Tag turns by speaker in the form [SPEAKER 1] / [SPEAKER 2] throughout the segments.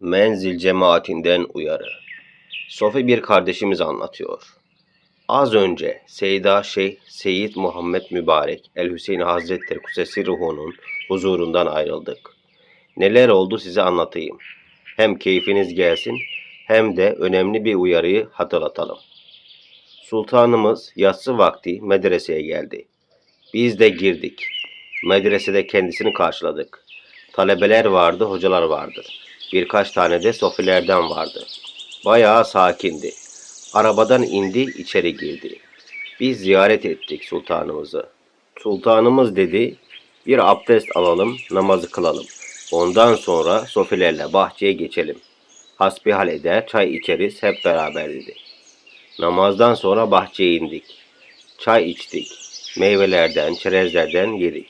[SPEAKER 1] Menzil cemaatinden uyarı. Sofi bir kardeşimiz anlatıyor. Az önce Seyda Şeyh Seyyid Muhammed Mübarek El Hüseyin Hazretleri Kusesi Ruhu'nun huzurundan ayrıldık. Neler oldu size anlatayım. Hem keyfiniz gelsin hem de önemli bir uyarıyı hatırlatalım. Sultanımız yatsı vakti medreseye geldi. Biz de girdik. Medresede kendisini karşıladık. Talebeler vardı, hocalar vardı. Birkaç tane de sofilerden vardı. Bayağı sakindi. Arabadan indi, içeri girdi. Biz ziyaret ettik sultanımızı. Sultanımız dedi, bir abdest alalım, namazı kılalım. Ondan sonra sofilerle bahçeye geçelim. Hasbihal eder, çay içeriz hep beraber dedi. Namazdan sonra bahçeye indik. Çay içtik. Meyvelerden, çerezlerden yedik.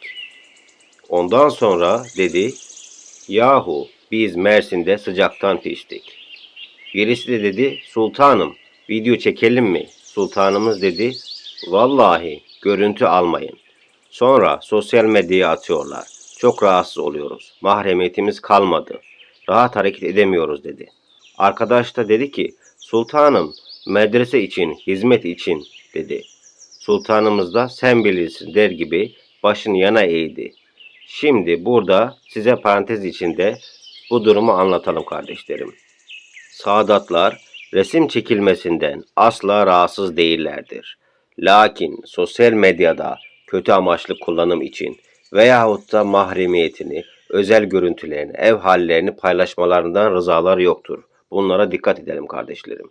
[SPEAKER 1] Ondan sonra dedi, yahu biz Mersin'de sıcaktan piştik. Birisi de dedi, sultanım video çekelim mi? Sultanımız dedi, vallahi görüntü almayın. Sonra sosyal medyaya atıyorlar. Çok rahatsız oluyoruz. Mahremiyetimiz kalmadı. Rahat hareket edemiyoruz dedi. Arkadaş da dedi ki, sultanım medrese için, hizmet için dedi. Sultanımız da sen bilirsin der gibi başını yana eğdi. Şimdi burada size parantez içinde bu durumu anlatalım kardeşlerim. Saadatlar resim çekilmesinden asla rahatsız değillerdir. Lakin sosyal medyada kötü amaçlı kullanım için veyahut da mahremiyetini, özel görüntülerini, ev hallerini paylaşmalarından rızalar yoktur. Bunlara dikkat edelim kardeşlerim.